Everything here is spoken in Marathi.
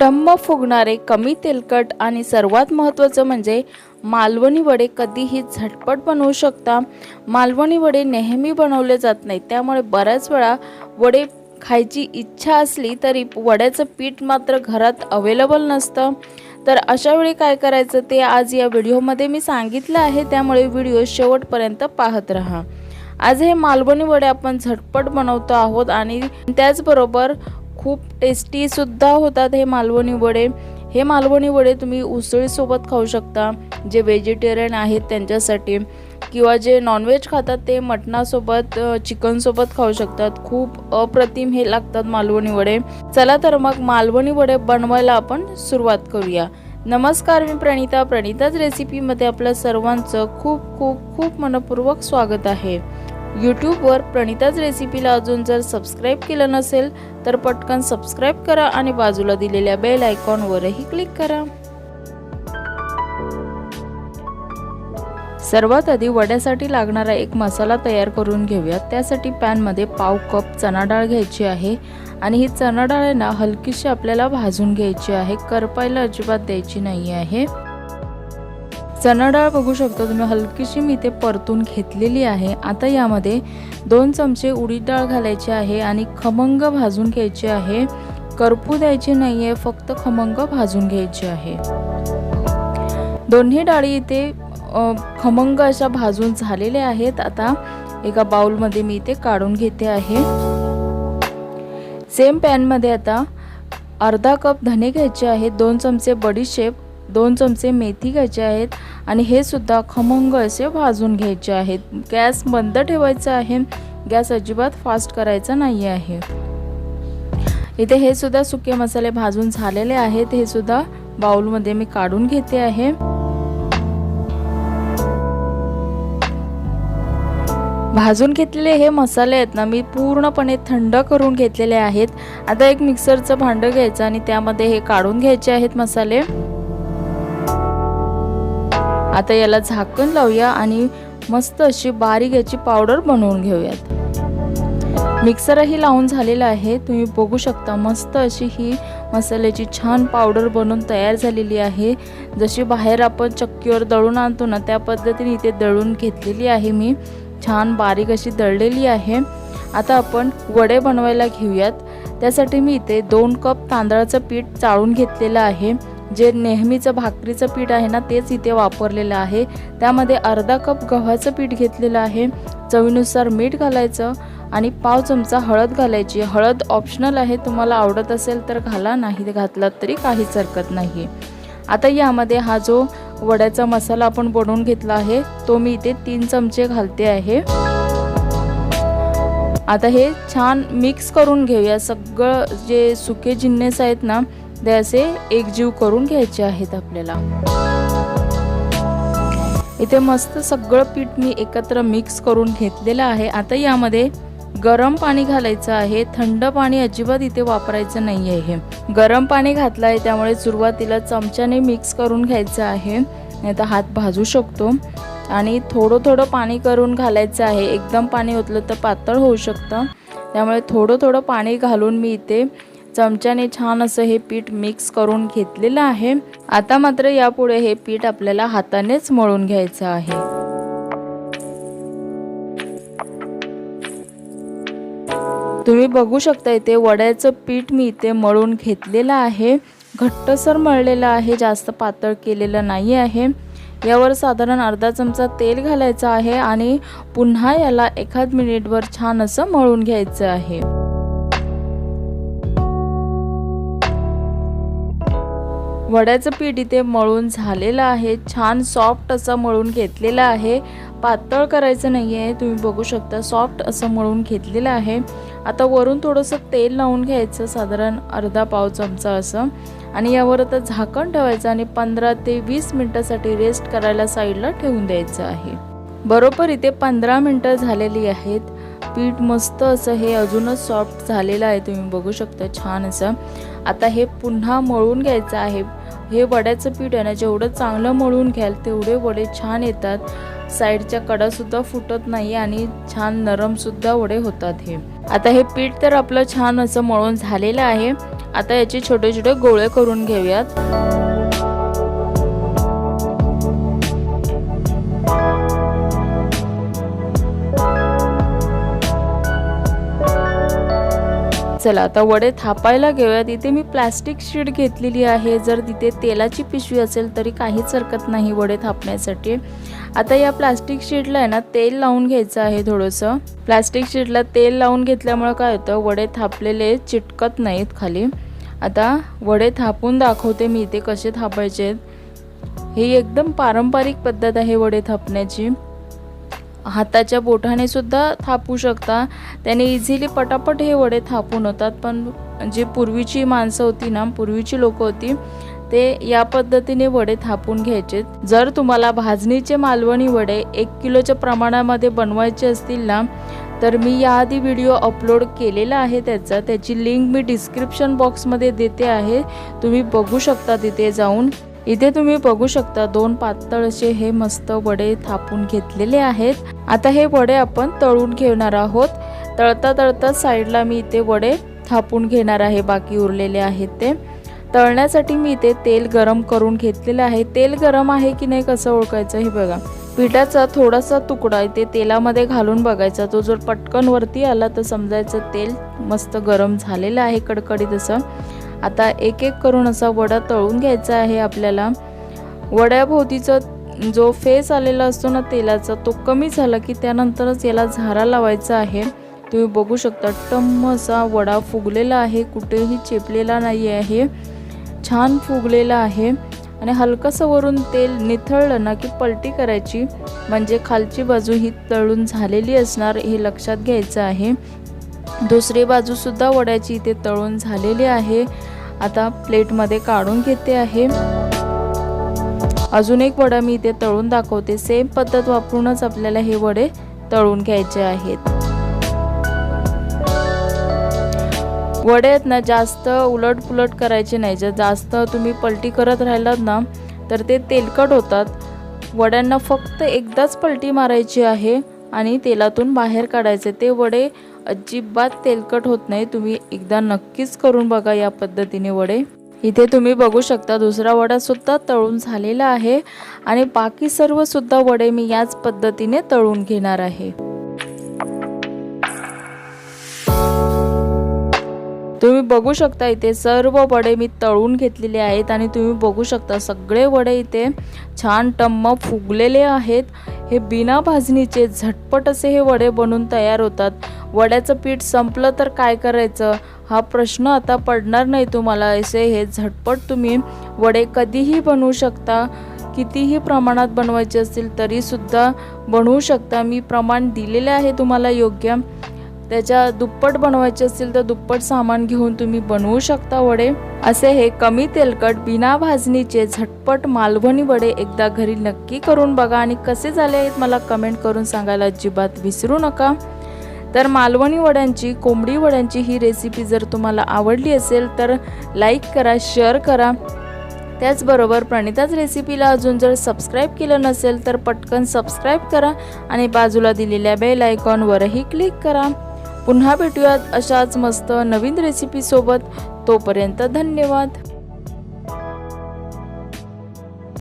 टम्म फुगणारे कमी तेलकट आणि सर्वात महत्त्वाचं म्हणजे मालवणी वडे कधीही झटपट बनवू शकता. मालवणी वडे नेहमी बनवले जात नाही त्यामुळे बऱ्याच वेळा वडे खायची इच्छा असली तरी वड्याचं पीठ मात्र घरात अवेलेबल नसतं. तर अशा वेळी काय करायचं ते आज या व्हिडिओमध्ये मी सांगितलं आहे. त्यामुळे व्हिडिओ शेवटपर्यंत पाहत राहा. आज हे मालवणी वडे आपण झटपट बनवतो आहोत आणि त्याचबरोबर खूप टेस्टीसुद्धा होतात हे मालवणी वडे. हे मालवणी वडे तुम्ही उसळीसोबत खाऊ शकता. जे व्हेजिटेरियन आहेत त्यांच्यासाठी. किंवा जे नॉनव्हेज खातात ते मटणासोबत चिकनसोबत खाऊ शकतात. खूप अप्रतिम हे लागतात मालवणी वडे. चला तर मग मालवणी वडे बनवायला आपण सुरुवात करूया. नमस्कार मी प्रणिता. प्रणिताच रेसिपीमध्ये आपल्या सर्वांचं खूप खूप खूप मनपूर्वक स्वागत आहे. यूट्यूबवर प्रणिताच रेसिपीला अजून जर सबस्क्राईब केलं नसेल तर पटकन सबस्क्राईब करा आणि बाजूला दिलेल्या बेल आयकॉनवरही क्लिक करा. सर्वात आधी वड्यासाठी लागणारा एक मसाला तयार करून घेऊया त्यासाठी पॅनमध्ये पाव कप चणा डाळ घ्यायची आहे आणि ही चणा डाळ आहे ना हलकीशी आपल्याला भाजून घ्यायची आहे. करपायला अजिबात द्यायची नाही आहे. चणा डाळ बघू शकता तुम्ही हलकीशी मी ते परतून घेतलेली आहे. आता यामध्ये दोन चमचे उडीद डाळ घालायची आहे आणि खमंग भाजून घ्यायची आहे. करपू द्यायची नाही आहे फक्त खमंग भाजून घ्यायची आहे. दोन्ही डाळी इथे खमंग अशा भाजून झालेल्या आहेत. आता एका बाउलमध्ये मी इथे काढून घेते आहे. सेम पॅनमध्ये आता अर्धा कप धने घ्यायचे आहेत दोन चमचे बडीशेप दोन चमचे मेथी घ्यायचे आहेत आणि हे सुद्धा खमंग असे भाजून घ्यायचे आहेत. गॅस बंद ठेवायचा आहे. गॅस अजिबात फास्ट करायचा नाही आहे. इथे हे सुद्धा सुके मसाले भाजून झालेले आहेत. हे सुद्धा बाउलमध्ये मी काढून घेते आहे. भाजून घेतलेले हे मसाले आहेत ना मी पूर्णपणे थंड करून घेतलेले आहेत. आता एक मिक्सरचं भांडं घ्यायचं आणि त्यामध्ये हे काढून घ्यायचे आहेत मसाले. आता याला झाकण लावूया आणि मस्त अशी बारीक याची पावडर बनवून घेऊयात. मिक्सरही लावून झालेला आहे. तुम्ही बघू शकता मस्त अशी ही मसाल्याची छान पावडर बनवून तयार झालेली आहे. जशी बाहेर आपण चक्कीवर दळून आणतो ना त्या पद्धतीने इथे दळून घेतलेली आहे मी. छान बारीक अशी दळलेली आहे. आता आपण वडे बनवायला घेऊयात. त्यासाठी मी इथे दोन कप तांदळाचं पीठ चाळून घेतलेलं आहे. जे नेहमीचं भाकरीचं पीठ आहे ना तेच इथे वापरलेलं आहे. त्यामध्ये अर्धा कप गव्हाचं पीठ घेतलेलं आहे. चवीनुसार मीठ घालायचं आणि पाव चमचा हळद घालायची. हळद ऑप्शनल आहे. तुम्हाला आवडत असेल तर घाला नाही घातलात तरी काहीच हरकत नाही आता यामध्ये हा जो वड्याचा मसाला आपण बनवून घेतला आहे तो मी इथे तीन चमचे घालते आहे. आता हे छान मिक्स करून घेऊया. सगळं जे सुके जिन्नस आहेत ना ते असे एकजीव करून घ्यायचे आहेत आपल्याला. इथे मस्त सगळं पीठ मी एकत्र मिक्स करून घेतलेलं आहे. आता यामध्ये गरम पाणी घालायचं आहे. थंड पाणी अजिबात इथे वापरायचं नाही आहे गरम पाणी घातलं आहे त्यामुळे सुरुवातीला चमच्याने मिक्स करून घ्यायचं आहे. नाही तर हात भाजू शकतो. आणि थोडं थोडं पाणी करून घालायचं आहे. एकदम पाणी ओतलं तर पातळ होऊ शकतं. त्यामुळे थोडं थोडं पाणी घालून मी इथे चमच्याने छान असं हे पीठ मिक्स करून घेतलेलं आहे. आता मात्र यापुढे हे पीठ आपल्याला हातानेच मळून घ्यायचं आहे. तुम्ही बघू शकता इथे वड्याचं पीठ मी इथे मळून घेतलेलं आहे. घट्टसर मळलेलं आहे जास्त पातळ केलेलं नाही आहे. यावर साधारण अर्धा चमचा तेल घालायचं आहे आणि पुन्हा याला एखाद मिनिटवर छान असं मळून घ्यायचं आहे. वड्याचं पीठ इथे मळून झालेलं आहे. छान सॉफ्ट असं मळून घेतलेलं आहे. पातळ करायचं नाही आहे तुम्ही बघू शकता सॉफ्ट असं मळून घेतलेलं आहे. आता वरून थोडंसं तेल लावून घ्यायचं साधारण अर्धा पाव चमचा असं. आणि यावर आता झाकण ठेवायचं आणि पंधरा ते वीस मिनटासाठी रेस्ट करायला साईडला ठेवून द्यायचं आहे. बरोबर इथे पंधरा मिनटं झालेली आहेत. पीठ मस्त असं हे अजूनच सॉफ्ट झालेलं आहे. तुम्ही बघू शकता छान असं. आता हे पुन्हा मळून घ्यायचं आहे. हे वड्याचं पीठ आहे ना जेवढं चांगलं मळून घ्याल तेवढे वडे छान येतात. साईडच्या कडासुद्धा फुटत नाही आणि छान नरमसुद्धा वडे होतात हे. आता हे पीठ तर आपलं छान असं मळून झालेलं आहे. आता याचे छोटे छोटे गोळे करून घेऊयात. चला आता वडे थापायला घेऊयात इथे मी प्लॅस्टिक शीट घेतलेली आहे. जर तिथे तेलाची पिशवी असेल तरी काहीच हरकत नाही वडे थापण्यासाठी. आता या प्लास्टिक शीटला आहे ना तेल लावून घ्यायचं आहे थोडंसं. प्लास्टिक शीटला तेल लावून घेतल्यामुळं काय होतं वडे थापलेले चिटकत नाहीत खाली. आता वडे थापून दाखवते मी इथे कसे थापायचे ही एकदम पारंपरिक पद्धत आहे वडे थापण्याची. हाताच्या बोटाने सुद्धा थापू शकता. त्याने इझिली पटापट हे वडे थापून होतात पण जी पूर्वीची माणसं होती ना पूर्वीची लोक होती ते या पद्धतीने वडे थापून घ्यायचे. जर तुम्हाला भाजणीचे मालवणी वडे एक किलोच्या प्रमाणामध्ये बनवायचे असतील ना तर मी याआधी व्हिडिओ अपलोड केलेला आहे त्याचा. त्याची लिंक मी डिस्क्रिप्शन बॉक्समध्ये देते आहे. तुम्ही बघू शकता तिथे जाऊन. इथे तुम्ही बघू शकता दोन पातळ असे हे मस्त वडे थापून घेतलेले आहेत. आता हे वडे आपण तळून घेणार आहोत. तळता तळता साईडला मी इथे वडे थापून घेणार आहे. बाकी उरलेले आहेत ते. तळण्यासाठी मी इथे तेल गरम करून घेतलेलं आहे. तेल गरम आहे की नाही कसं ओळखायचं हे बघा. पिठाचा थोडासा तुकडा इथे तेलामध्ये घालून बघायचा. तो जर पटकन वरती आला तर समजायचं तेल मस्त गरम झालेलं आहे कडकडीत असं. आता एक एक करून असा वडा तळून घ्यायचा आहे आपल्याला. वड्याभोवतीचा जो फेस आलेला असतो ना तेलाचा तो कमी झाला की त्यानंतरच याला झारा लावायचा आहे. तुम्ही बघू शकता टम्म असा वडा फुगलेला आहे कुठेही चेपलेला नाही आहे. छान फुगलेला आहे. आणि हलकंसं वरून तेल निथळलं ना की पलटी करायची. म्हणजे खालची बाजू ही तळून झालेली असणार हे लक्षात घ्यायचं आहे. दुसरी बाजूसुद्धा वड्याची इथे तळून झालेली आहे. आता प्लेटमध्ये काढून घेते आहे. अजून एक वडा मी इथे तळून दाखवते. सेम पद्धत वापरूनच आपल्याला हे वडे तळून घ्यायचे आहेत. वडे आहेत ना जास्त उलट पुलट करायचे नाही. जर जास्त तुम्ही पलटी करत राहिलात ना तर ते तेलकट होतात. वड्यांना फक्त एकदाच पलटी मारायची आहे आणि तेलातून बाहेर काढायचे. ते वडे अजिबात तेलकट होत नाही. तुम्ही एकदा नक्कीच करून बघा या पद्धतीने वडे. इथे तुम्ही बघू शकता दुसरा वडा सुद्धा तळून झालेला आहे. आणि बाकी सर्व सुद्धा वडे मी याच पद्धतीने तळून घेणार आहे. बघू शकता इथे सर्व वडे मी तळून घेतलेले आहेत आणि तुम्ही बघू शकता सगळे वडे इथे छान टम्म फुगलेले आहेत. हे बिना भाजणीचे झटपट असे हे वडे बनून तयार होतात. वड्याचं पीठ संपलं तर काय करायचं? हा प्रश्न आता पडणार नाही तुम्हाला. असे हे झटपट तुम्ही वडे कधीही बनवू शकता. कितीही प्रमाणात बनवायचे असतील तरीसुद्धा बनवू शकता. मी प्रमाण दिलेले आहे तुम्हाला योग्य. त्याच्या दुप्पट बनवायचे असतील तर दुप्पट सामान घेऊन तुम्ही बनवू शकता वडे. असे हे कमी तेलकट बिना भाजणीचे झटपट मालवणी वडे एकदा घरी नक्की करून बघा. आणि कसे झाले आहेत मला कमेंट करून सांगायला अजिबात विसरू नका. तर मालवणी वड्यांची कोंबडी वड्यांची ही रेसिपी जर तुम्हाला आवडली असेल तर लाईक करा शेअर करा. त्याचबरोबर प्रणिताच रेसिपीला अजून जर सबस्क्राईब केलं नसेल तर पटकन सबस्क्राईब करा. आणि बाजूला दिलेल्या बेल आयकॉनवरही क्लिक करा. पुन्हा भेटूयात अशाच मस्त नवीन रेसिपीसोबत तोपर्यंत धन्यवाद.